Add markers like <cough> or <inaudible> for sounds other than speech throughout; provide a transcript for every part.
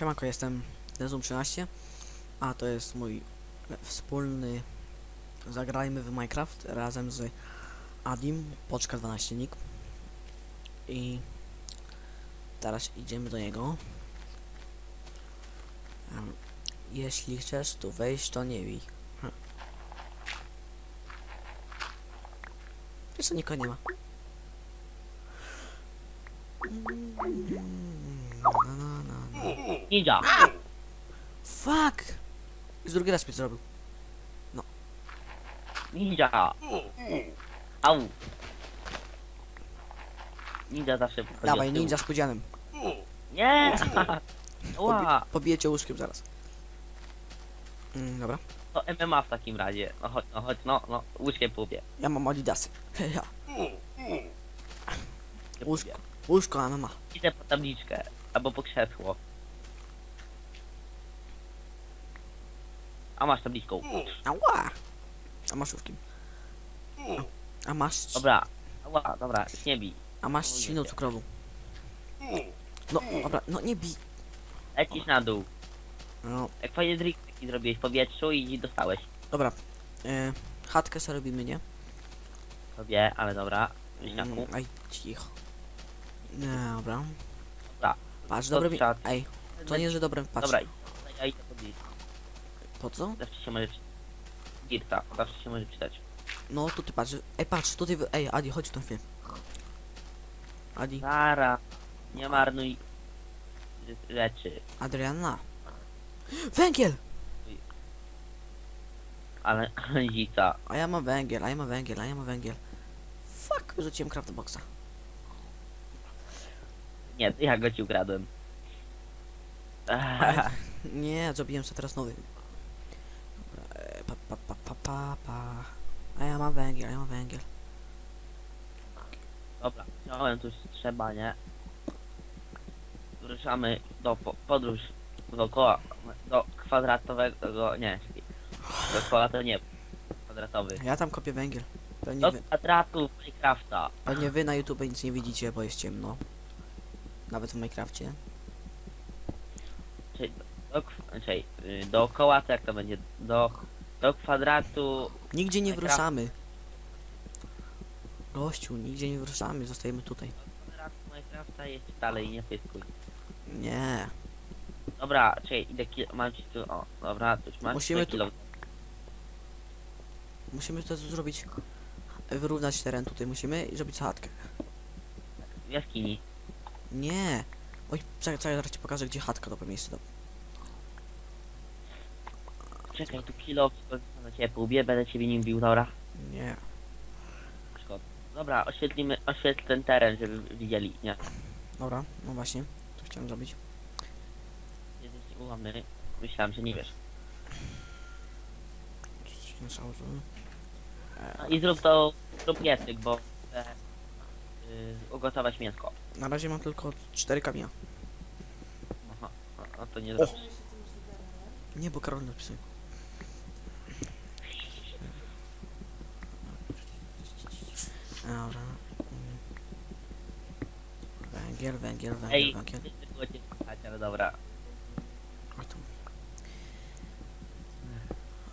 Siemanko, jestem Nezum13, a to jest mój wspólny Zagrajmy w Minecraft razem z Adim, Poczka 12 nick. I teraz idziemy do niego. Jeśli chcesz tu wejść, to nie bij. Hm. Wiesz co, nikogo nie ma. Ninja! Fuck! Już drugi raz mnie zrobił. Ninja! Au! Ninja zawsze podchodzi Dawaj, od tyłu. ninja z podzianem. Nie! <laughs> Ła! Pobijecie łóżkiem zaraz. Mm, dobra. To MMA w takim razie. No chodź, no chodź, no, no. Łóżkiem półbie. Ja mam adidasy. <laughs> Ja. Łóżko. Łóżko, a mama. Idę po tabliczkę. Albo po krzesło. A masz tabliczką. Ała! A masz łóżkiem. A, a masz... Dobra. Ła, dobra, już nie bij. A masz świną cukrową. No, dobra, no nie bij. Lecisz na dół. No, Jak fajnie drink taki zrobiłeś w powietrzu i dostałeś dobra. E, chatkę sobie robimy, nie? sobie, ale dobra. Wiśniaku. Mm, Aj, cicho. Nie, dobra. Dobra. Patrz, To dobre mi... trzeba- Ej, to nie, że dobre, patrz. Dobra, ja idę po dirta. Po co? Zawsze się może czytać. Dirta, zawsze się może czytać. No, tu ty patrz. Ej, patrz, tutaj... wy- Ej, Adi, chodź tu na chwilę. Adi, Zara, nie marnuj rzeczy. Adriana. Węgiel! Ale <laughs> zica. A ja mam węgiel, a ja mam węgiel, a ja mam węgiel. Fuck, wyrzuciłem craftboxa. Nie, ja go ci ukradłem. Ech, <laughs> Nie, zrobiłem sobie teraz nowy. Pa, pa. A ja mam węgiel, ja mam węgiel. Dobra, wziąłem tu trzeba, nie? Ruszamy do po, podróż dookoła, do kwadratowego, nie, dookoła to nie, kwadratowy. Ja tam kopię węgiel. Pewnie Do wy, kwadratu Minecrafta. pewnie wy na YouTube nic nie widzicie, bo jest ciemno. Nawet w Minecrafcie. Czyli do, czyli, y, dookoła to jak to będzie? Do, do kwadratu Nigdzie nie Minecraft. wruszamy. Gościu, nigdzie nie wruszamy, zostajemy tutaj. Minecrafta jest dalej, nie pyskuj. Nie. Dobra, czyli idę kilo, mam ci tu, o, dobra, to już mam Musimy Musimy tu- kilo. Musimy to zrobić. Wyrównać teren tutaj musimy i zrobić chatkę. w jaskini. Nie. Oj, czekaj, czekaj, zaraz ci pokażę gdzie chatka dobre miejsce. Dobra. Czekaj, tu kilo, na ciebie półbie, będę ciebie nim bił, dobra? Nie. Szkoda. Dobra, oświetlimy, oświetl ten teren, żeby widzieli, nie? Dobra, no właśnie. To chciałem zrobić. Jesteś ułamny. Myślałem, że nie wiesz. Nie założyłem. No i zrób to, zrób piecyk, bo chcę yy, ugotować mięsko. Na razie mam tylko 4 kamienia. Aha, no to nie zrobisz. Nie, bo Karol napisał. Dobra. Mm. Węgiel, węgiel, węgiel, Ej, węgiel. nie było cię słuchać, ale dobra. Oj tu.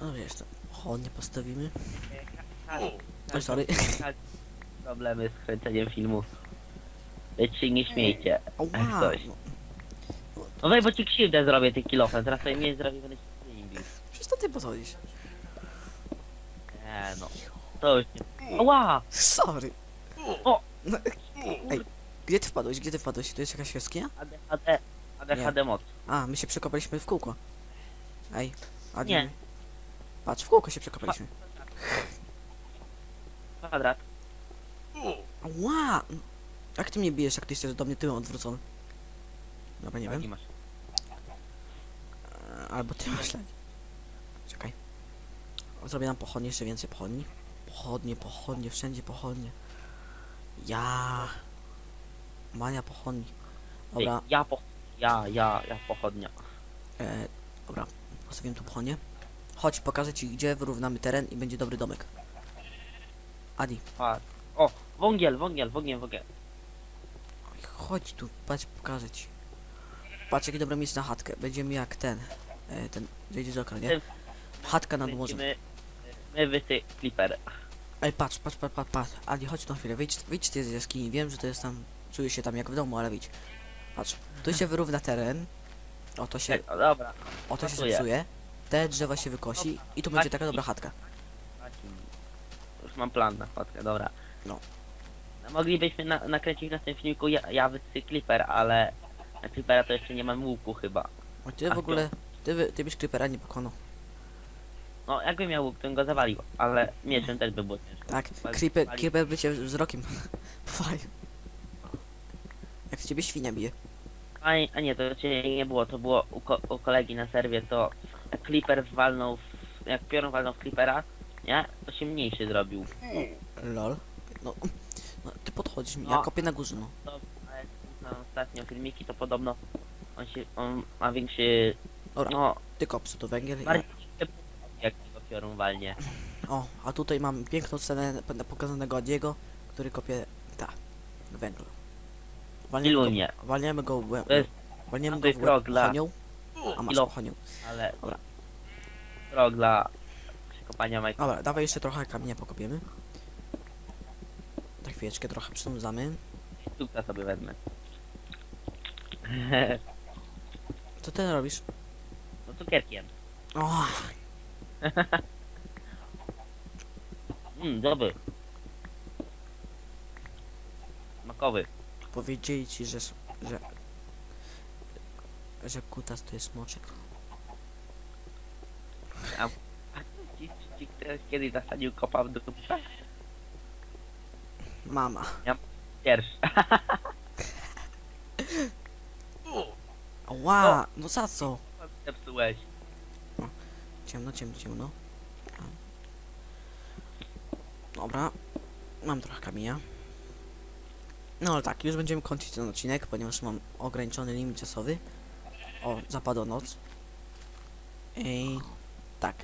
No wiesz, to pochodnie postawimy. Oj, sorry. Problemy z kręceniem filmu. Lecz się nie śmiejcie. Ała, coś. no, No weź, bo ci krzywdę zrobię ty kilofem, teraz sobie mnie zrobię, będę przecież to ty pozwolisz. Nie no. To już nie... Ła! Sorry. O! No, ej, gdzie ty wpadłeś? Gdzie ty wpadłeś? To jest jakaś jaskinia? ADHD, ADHD moc. A, my się przekopaliśmy w kółko. Ej, Adi. Nie. Patrz, w kółko się przekopaliśmy. Kwadrat. Ła! Jak ty mnie bijesz, jak ty jesteś do mnie tyłem odwrócony? Dobra, nie wiem. masz? E, Albo ty masz lagi. Czekaj. Zrobię nam pochodnie, jeszcze więcej pochodni. Pochodnie, pochodnie, wszędzie pochodnie. Ja. Mania pochodni. Dobra, Ej, ja po... Ja, ja, ja pochodnia. e, dobra. Postawiłem tu pochodnie. Chodź, pokażę ci, gdzie wyrównamy teren i będzie dobry domek. Adi, Patrz. O, wągiel, wągiel, wągiel, wągiel. chodź tu, patrz, pokażę ci. Patrz jakie dobre miejsce na chatkę. Będziemy jak ten. E, ten. Zejdzie z okna, nie? Chatka nad morzem. Kręcimy, my wysy Clipper. Ej, patrz, patrz, patrz, patrz, patrz. Adi, chodź na chwilę, wyjdź, wyjdź ty z jaskini. Wiem, że to jest tam, czuję się tam jak w domu, ale wyjdź. Patrz, tu się wyrówna teren. O, to się, Tak, o, dobra. o, to się pasuje. zepsuje. Te drzewa się wykosi i tu będzie taka dobra chatka. Już mam plan na fotkę, dobra. No. No, Moglibyśmy na, nakręcić na tym filmiku ja, ja wysy Clipper, ale na Clippera to jeszcze nie mam łuku chyba. O, ty w ogóle, ty, wy- ty byś creepera nie pokonał. No jakbym miał łuk, to bym go zawalił, ale mieczem też by było ciężko. Tak, creeper, creeper by cię wzrokiem. <laughs> Jak z ciebie świnia bije. A, nie- a nie, to cię nie było, to było u, ko u kolegi na serwie, to Clipper walnął, w, jak piorun walnął w Clippera, nie? To się mniejszy zrobił. Lol. No, no ty podchodzisz mi, ja No. kopię na górze, no. To, ale na ostatnio filmiki to podobno on się, on ma większy, Dobra. no, Ty kop tu węgiel. Ja, bardziej jak tego piorun walnie. o, a tutaj mam piękną scenę p- pokazanego Adiego, który kopie, ta, węgl. Walniemy go, walniemy go w łeb, To jest walniemy go w łeb dla- chonią. A masz Ilo. ale Dobra. rok dla przekopania Mike'a. Dobra, dawaj jeszcze trochę kamienia pokopiemy. Tak chwileczkę trochę przynudzamy. Tukta sobie wezmę. <laughs> Co ty robisz? no cukierkiem. O, Mmm, <laughs> dobry. Smakowy. Powiedzieli ci, że, że, że kutas to jest moczek. Ci, ci ktoś kiedyś zasadził kopa w dupę? Mama. Pierwszy. <laughs> Ła, no za co? Zepsułeś. Ciemno, ciemno, ciemno. Dobra. Mam trochę kamienia. No ale tak, już będziemy kończyć ten odcinek, ponieważ mam ograniczony limit czasowy. O, zapadła noc. I tak.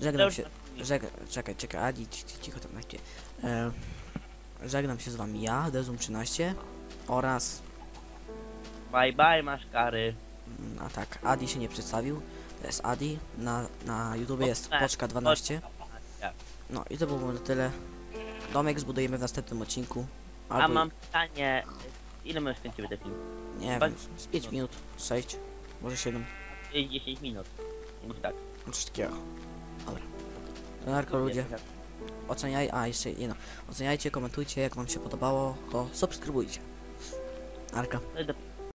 Żegnam się. Żeg czekaj, czekaj, Adi, ci- ci- cicho tam na chwilę. E, żegnam się z wami ja, Dezum 13 oraz Bye bye, masz kary. Mm, A tak, Adi się nie przedstawił. To jest Adi. Na, na YouTube jest tak, Poczka 12. Tak. No i to było na tyle. Domek zbudujemy w następnym odcinku. A Albo, mam pytanie, ile my skręcimy ten film? nie ba- wiem, z 5 minut, 6, może 7, 10 minut. Mów tak. coś takiego. Dobra. To narko ludzie, oceniaj, a jeszcze jedno. Oceniajcie, komentujcie, jak wam się podobało, to subskrybujcie. Arka.